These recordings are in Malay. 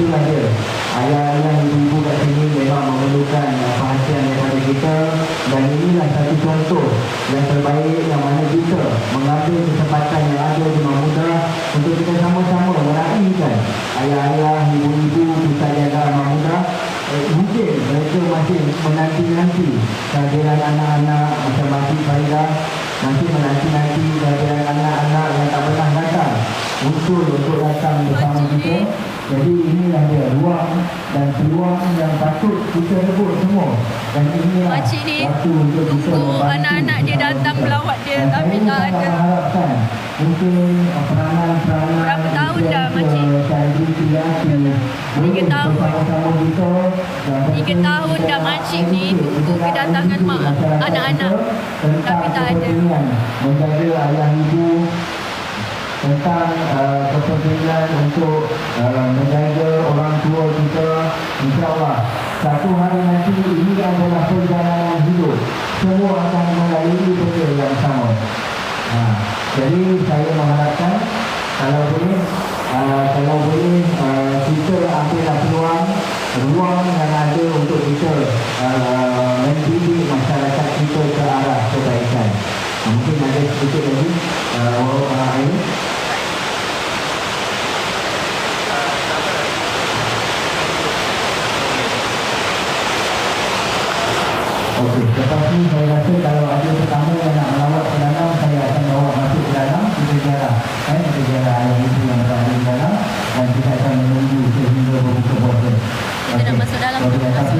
Itulah dia. Ayah-ayah ibu-ibu kat sini memang memerlukan uh, perhatian daripada kita. Dan inilah satu contoh yang terbaik yang mana kita Mengambil kesempatan yang ada di Rumah Muda Untuk kita sama-sama meraihkan Ayah-ayah, ibu-ibu, kita jaga Rumah Muda. Eh, mungkin mereka masih menanti-nanti kehadiran anak-anak macam Makcik Farida masih menanti-nanti kehadiran anak-anak yang tak pernah datang. Usul untuk datang bersama kita jadi inilah dia ruang dan peluang yang patut kita rebut semua dan inilah Makcik ni waktu untuk kita anak-anak dia datang melawat dia, Dan tapi tak ada. mengharapkan mungkin peranan-peranan Berapa tahun dah, Makcik? Boleh tahun. Tiga tahun dah makcik ni tunggu kedatangan mak- anak-anak. Tapi tak ada. menjaga ayah ibu tentang uh, kepentingan untuk uh, menjaga orang tua kita insyaAllah. Satu hari nanti ini adalah perjalanan hidup. Semua akan melalui benda yang sama. Ha, jadi saya mengharapkan kalau boleh uh, kalau boleh uh, kita ambillah peluang ruang yang ada untuk kita uh, mendidik masyarakat kita ke arah kebaikan Ha, mungkin ada sedikit lagi uh, uh, ini Okey, lepas ni saya rasa kalau ada tetamu yang nak melawat ke dalam, saya akan bawa masuk ke dalam, kita jarak. Eh, kita jarak ayah ibu yang berada di dalam dan kita akan menunggu sehingga berbuka puasa. Kita nak masuk dalam Okey, dulu, tapi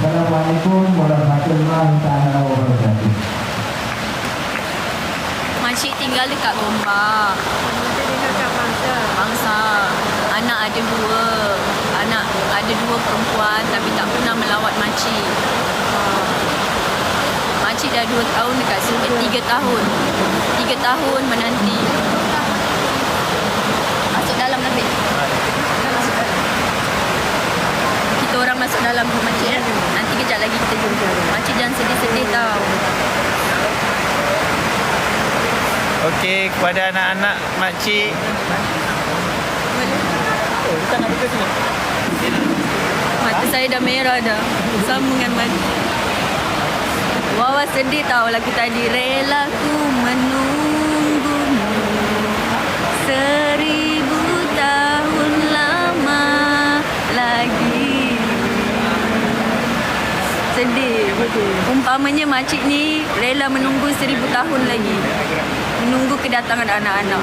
Assalamualaikum warahmatullahi taala wabarakatuh. Makcik tinggal dekat Gombak. Bangsa. Anak ada dua. Anak ada dua perempuan tapi tak pernah melawat makcik. Makcik dah dua tahun dekat sini. Eh, tiga tahun. Tiga tahun menanti. Masuk dalam lebih. Kita orang masuk dalam rumah makcik ya. Nanti kejap lagi kita jumpa. Makcik jangan sedih-sedih tau. Okey, kepada anak-anak makcik. Oh, kita nak buka sini. Mata saya dah merah dah. Sambungan mata. Wawa sedih tau lagu tadi. Rela ku menunggumu Seribu tahun lama lagi. Sedih. Umpamanya makcik ni Rela menunggu seribu tahun lagi Menunggu kedatangan anak-anak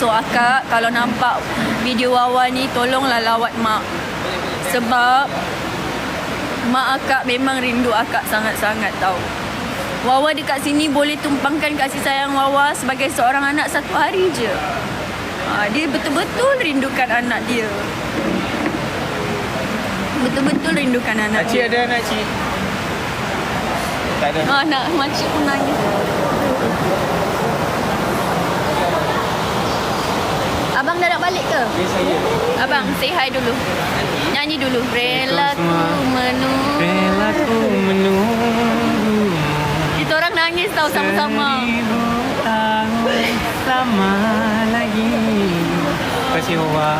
So akak kalau nampak video Wawa ni tolonglah lawat mak. Sebab mak akak memang rindu akak sangat-sangat tau. Wawa dekat sini boleh tumpangkan kasih sayang Wawa sebagai seorang anak satu hari je. Ha, dia betul-betul rindukan anak dia. Betul-betul rindukan anak Makcik dia. ada anak cik? Tak ada. Ah, anak makcik pun nangis. Dah nak balik ke? Saya. Abang, say hi dulu. Nyanyi dulu. Rela ku menunggu. Rela ku menunggu. Kita orang nangis tau sama-sama. Seribu tahun lama lagi. Terima kasih Wawa.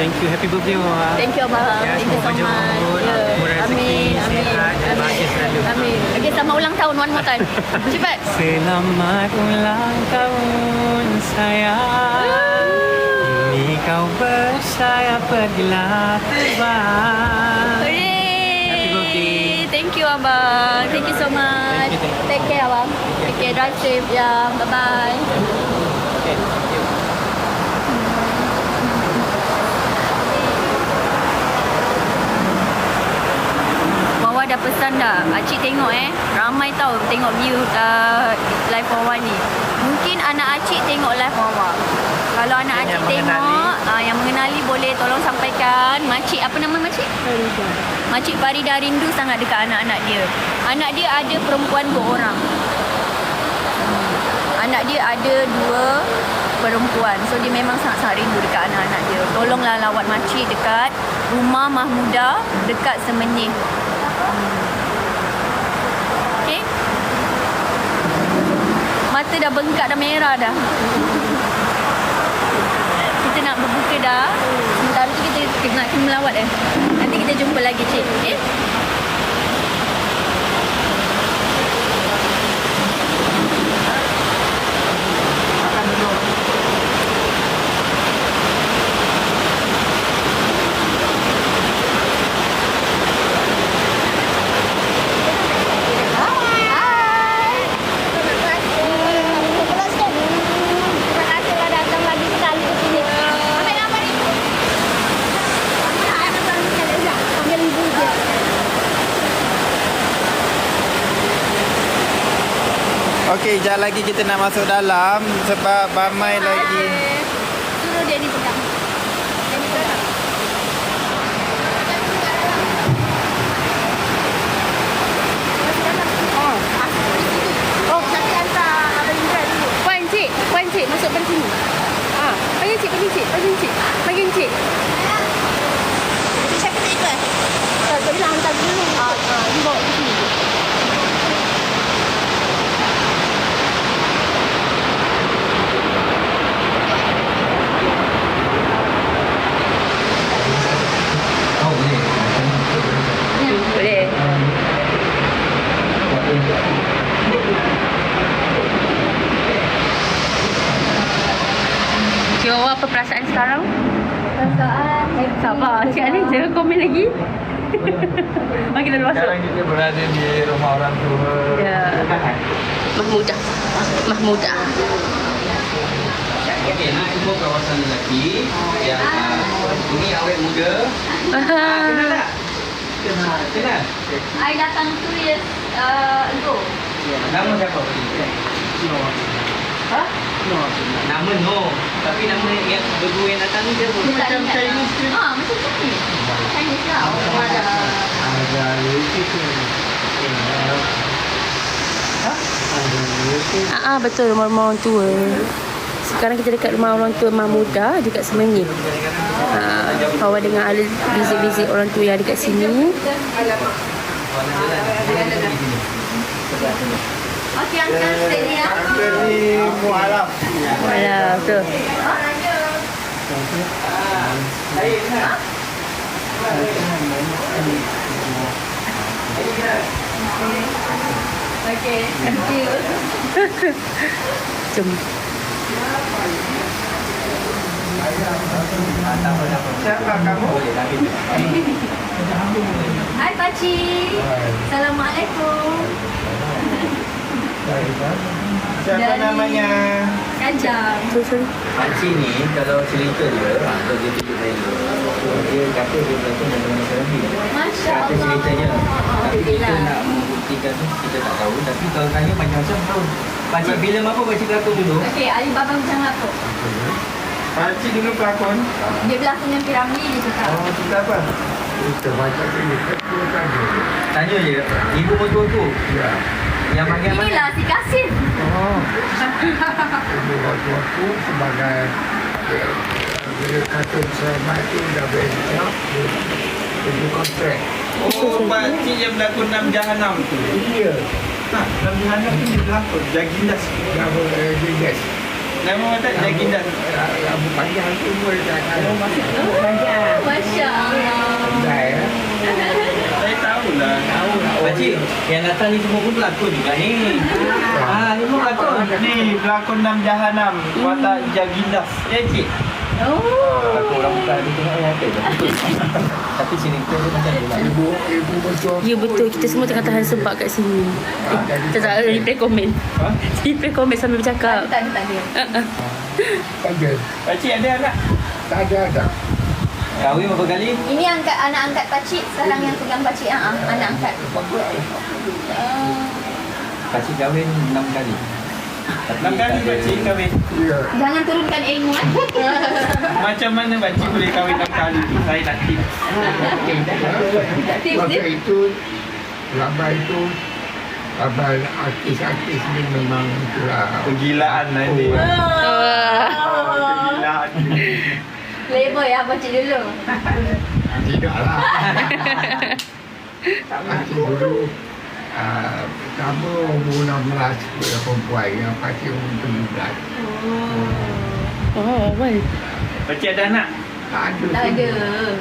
Thank you. Happy birthday Wawa. Thank you abang. Ya, Thank you so much. jemput. Ya. Amin. Amin. selalu. Amin. Okay, selamat ulang tahun one more time. Cepat. Selamat ulang tahun sayang Ini kau bersaya pergilah terbang Hooray. Happy birthday. Thank you abang. Thank you so much. Thank you, thank you. Take care abang. Take care. Drive safe. Ya. Bye-bye. okay. Wawa dah pesan dah. Acik tengok eh. Ramai tau tengok view uh, live Wawa ni. Mungkin anak acik tengok live Wawa. Kalau anak Yang acik mengenali. tengok, uh, yang mengenali boleh tolong sampaikan. Makcik, apa nama makcik? Farida. Makcik Farida rindu sangat dekat anak-anak dia. Anak dia ada perempuan dua orang. Anak dia ada dua perempuan. So dia memang sangat-sangat rindu dekat anak-anak dia. Tolonglah lawat makcik dekat rumah Mahmuda dekat Semenyih. Okay? Mata dah bengkak dah merah dah. Sementara tu kita, nak kena melawat eh. Nanti kita jumpa lagi cik. Eh? Terima kasih telah datang lagi sekali ke sini. Ambil gambar ni. Ambil ibu je. Okey, sekejap lagi kita nak masuk dalam sebab ramai lagi. Suruh dia ni pegang. Dia ni pegang. Oh, tapi hantar Abang Indra dulu. Puan cik, puan cik masuk pada sini. Ah, panggil cik, panggil cik, panggil cik. Panggil cik. Saya kena ikut. Tak, tak bilang hantar dulu. Ah, ah, ni bawa ke sini. Oh boleh. Boleh. Cik Wawa apa perasaan sekarang? Perasaan. Eh, sabar. Cik Ali jangan komen lagi. Okey, dah masuk. kita berada di rumah orang tua. Ya. Mahmudah. Mahmudah. Okey, nak semua kawasan lelaki yang uh, ini awet muda. Ah, kenal tak? Kenal. Kenal. I datang tu ya uh, ago. Nama siapa? Ha? Nama no. Tapi nama yang berdua yang datang ni siapa? Macam Chinese ke? Ah, macam Chinese. Chinese lah. Oh, ada. Ada lelaki tu. Ah, ah betul rumah-rumah orang tua. Sekarang kita dekat rumah orang tua Mak Muda dekat Semenyih. Ha, kawan dengan ahli visit-visit orang tua yang ada kat sini. Okey, Uncle, stay ni ya. Di Mualaf. Alah, betul. Okey, thank you. Jom. Siapa kamu? Hai Pakcik. Assalamualaikum. Siapa Dari- namanya? Kajang. Pakcik ni kalau cerita dia, ha, kalau dia tunjuk saya, dia kata dia berlakon dalam masa lebih. Masya Kata Allah. ceritanya. Tapi kita nak membuktikan tu kita tak tahu. Tapi kalau tanya macam-macam tahu. Pakcik filem apa pakcik berlakon dulu? Okey, Alibaba macam apa? Pakcik dulu pelakon. Dia berlakon dengan piramli dia cakap. Oh, cerita apa? Tanya je. Ibu betul tu. Ya. Yang bagian mana? Inilah si Kasim. Oh. Ibu waktu aku sebagai eh, bila kata selamat itu dah beres Ibu kontrak. Oh, pakcik yang berlakon Nam Jahanam tu. Iya. Ha, Nam Jahanam tu dia berlakon. Jagindas. Nama eh. Nama kata Jagindas. Rambut panjang tu pun dah Masya Allah. dah ya. Tahulah. Tahu lah. Pakcik, yang datang ni semua pun pelakon juga ni. Ah, ni pun pelakon. Ni pelakon Nam Jahanam. Watak Jagindas. Ya, cik? Oh. Pelakon orang bukan ada tengok yang ada. Tapi cerita dia macam tu lah. Ibu ibu betul. Ya betul, kita semua tengah tahan sebab kat sini. Eh, tak tak reply komen. Ha? Reply komen sambil bercakap. Tak ada, tak ada. Ah, ah. Saja. Pakcik ada anak? Tak ada ada. Kahwin berapa kali? Ini angkat anak angkat pakcik sekarang yang pegang pakcik ah, ah, anak angkat. Ah, Pakcik kahwin 6 kali. Tapi Enam kali tak ada- pakcik kahwin. Ya. jangan turunkan ilmu eh. Macam mana pakcik boleh kahwin 6 kali tu? Saya nak tips. Tips Waktu dia. itu Ramai itu Ramai artis-artis ni memang itulah Kegilaan lah ni. Oh, Kegilaan. Label ya pakcik dulu. Tidaklah Artis dulu Ah, Pertama umur 16 sekolah perempuan yang pakcik umur 17. Oh, awal. Pakcik ada anak? Tak ada. Tak ada.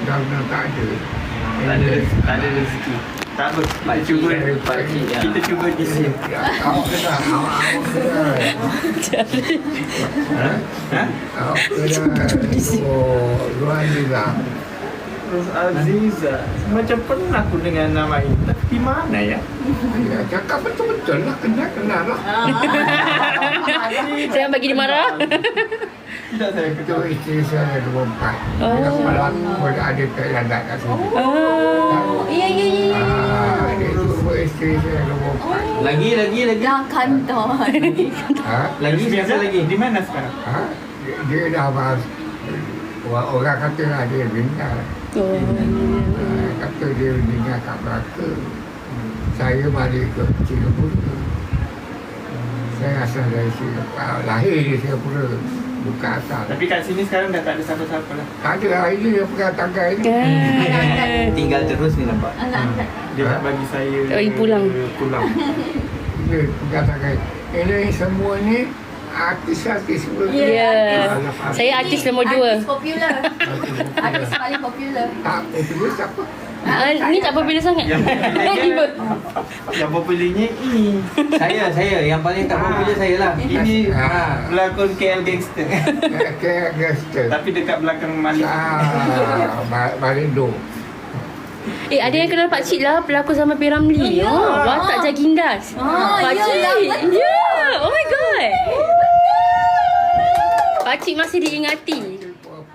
Dah dah tak ada. Tak ada, tak ada rezeki. Tak apa, kita cuba. pakcik, ya. Kita cuba di sini. Awak kena, awak kena. Ha? Awak kena. Oh, luar juga. Terus Aziza. Macam pernah aku dengar nama ini. Tapi di mana ya? Ya, cakap betul-betul lah. Kenal, kenal lah. Jangan bagi dia marah. Tidak saya Itu isteri saya nombor empat. Oh. Dia kepala aku ada tak landak kat sini. Ah. Ya, ya, ya, ya. Ah, dia isteri saya empat. Lagi, lagi, lagi. Dah kantor. Ha? Lagi, siapa lagi? Di mana sekarang? Ha? Dia, dia dah bahas. Orang, kata lah dia meninggal. Oh. Ah, kata dia meninggal kat Melaka. Saya balik ke Singapura. Saya asal dari Singapura. Lahir di Singapura. Bukan asal. Tapi kat sini sekarang dah tak ada siapa-siapa lah. Tak ada hari ni dia pegang tangga ini. Ah. Tinggal terus ni nampak. Anak-anak. Dia nak bagi saya Tak bagi pulang. Pulang. Dia pegang tangga ini. Ini semua ni artis-artis semua. Ya. Saya artis nombor dua. Artis popular. Artis paling popular. Tak popular siapa? Ah, ni tak popular sangat. Yang Tiba. Yang popularnya ini. Saya, saya. Yang paling tak popular saya lah. Ini Ah. pelakon KL Gangster. Kayak gangster. Tapi dekat belakang Malik. Ah, Balindo. Eh, ada yang kenal Pak Cik lah pelakon sama P. Ramlee. Oh, watak Jagindas. Oh, Pak Cik. iyalah, betul. Ya. Oh my god. Pak Cik masih diingati.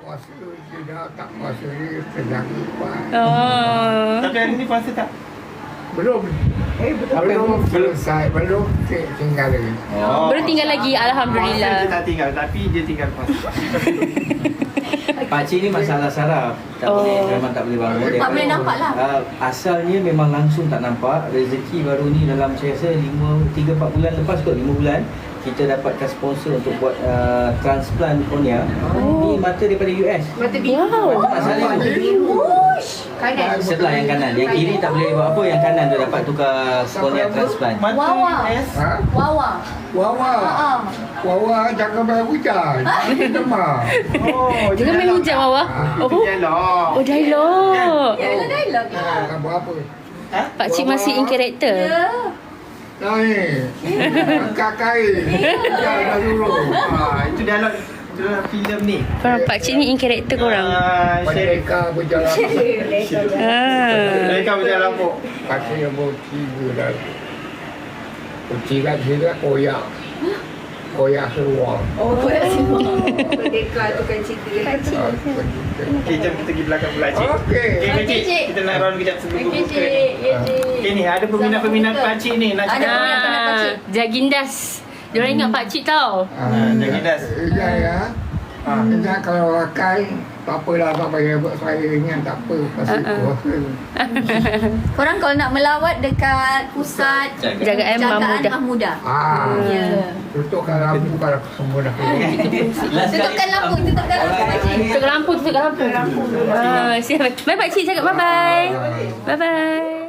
Puasa dia dah tak puasa ni sedang kuat. Oh. Tapi hari ni puasa tak? Belum. Eh, belum selesai. Belum ti- tinggal lagi. Oh. Baru tinggal lagi Puasa Alhamdulillah. dia tak tinggal. Tapi dia tinggal puasa. Pakcik ni masalah saraf. Tak Oh. boleh, memang tak boleh bangun. Dia Tak boleh nampak lah. Uh, asalnya memang langsung tak nampak. Rezeki baru ni dalam saya rasa 5 3 4 bulan lepas kot 5 bulan kita dapatkan sponsor untuk buat uh, transplant kornea. Oh. Ni mata daripada US. Wow. Masalah Kanan. sebelah yang kanan. Yang kiri tak boleh buat apa. Yang kanan tu dapat tukar kornea transplant. Mata Wawa. US. Ha? Wawa. Wawa. Ah. Wawa jangan bayar hujan. Demam. Oh, Jangan main hujan, Wawa. Itu Oh. dialog. Oh, dialog. Lah dialog. Ah, buat apa? Pak Cik masih in character. Ya. Naik. Angkat kain. Jangan dulu. Ah, itu dialog dalam filem ni. Korang Pak Cik ni in character korang. Ah, Sherry. Mereka berjalan. Ah. Mereka berjalan lapuk. Pakai yang bawa tiga dah. Kunci kat sini lah koyak. Koyak keluar. Oh, koyak semua. Merdeka tukar cerita. Ah, kunci. Okay, jom kita pergi belakang pula, Cik. Okey. Okay, Okey, Cik. Cik. Kita nak round kejap sebelum Okey, buka. Cik. Ya, Cik. Okay, ni ada peminat-peminat Pak Cik ni nak Ada cakap. Cik. Ah, Jagindas. Diorang ingat Pak Cik tau. Ah, jangan das. Ya, ya. Ah. Ingat kalau rakan, tak apalah tak payah buat saya ingat tak apa. Pasal puasa. Korang kalau nak melawat dekat pusat Jagaan Mahmudah. Mahmudah. Ah, Ya. tutupkan lampu kalau semua dah keluar. Tutupkan lampu, tutupkan lampu Pak Cik. Tutup lampu, tutup lampu. Ah, siap. Bye Pak Cik cakap bye-bye. Bye-bye.